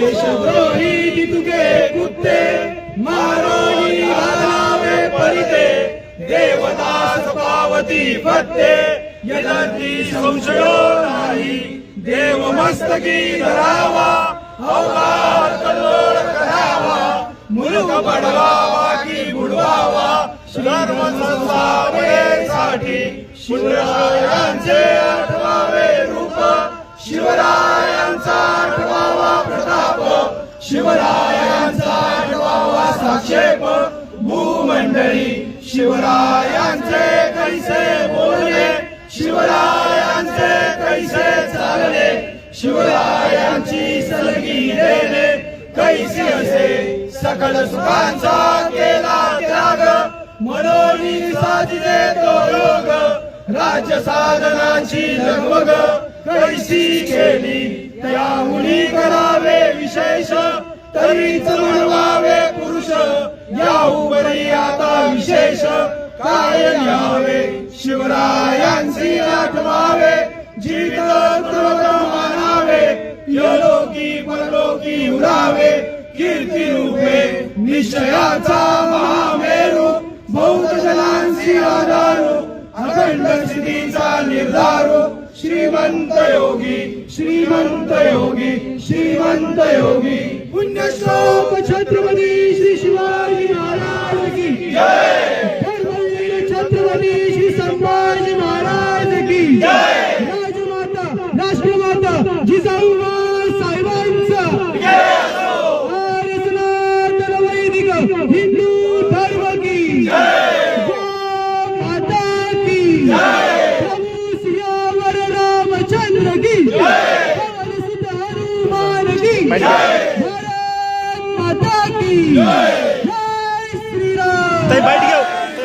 देशद्रोही दितुके कुत्ते मारोही आलावे परिते. देवदास नाही. देव मस्तकी धरावा अवघात कल्लोळ करावा. मुलग पडवावा की बुडवावा सर्व संसारेसाठी शिवरायांचे आठवावे. शिवरायांचा आठवावा साक्षेप भूमंडळी शिवरायांचे कैसे बोलले शिवरायांचे कैसे चालले शिवरायांची सलगी देणे कैसे असे सकल सुखांचा केला त्याग मनोनी साधिले तो रोग राज्य साधनाची लगमग कैसी केली त्या मुली करावे विशेष तरीच म्हणवावे पुरुष या उबरी आता विशेष. काय न्यावे शिवरायांची आठवावे जीत मानावे यलोकी परलोकी उरावे कीर्ती रूपे निश्चयाचा महामेरू बौद्ध जनांची आधारू अखंड स्थितीचा निर्धारू श्रीमंत योगी श्रीमंत योगी श्रीमंत योगी पुण्यश्लोक छत्रपती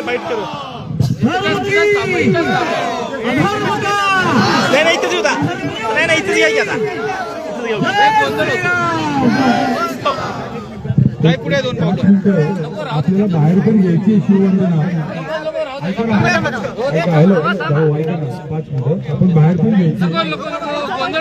बाईट करू धर्म की अधर्म का नाही नाही इथेच होता नाही नाही इथेच घ्या की आता इथेच घेऊ जय श्री राम। ताई पुढे दोन पावलं आपल्याला बाहेर पण घ्यायची शिववंदना ऐका ना ऐका हॅलो भाऊ ऐका ना. पाच मिनिटं आपण बाहेर पण घ्यायची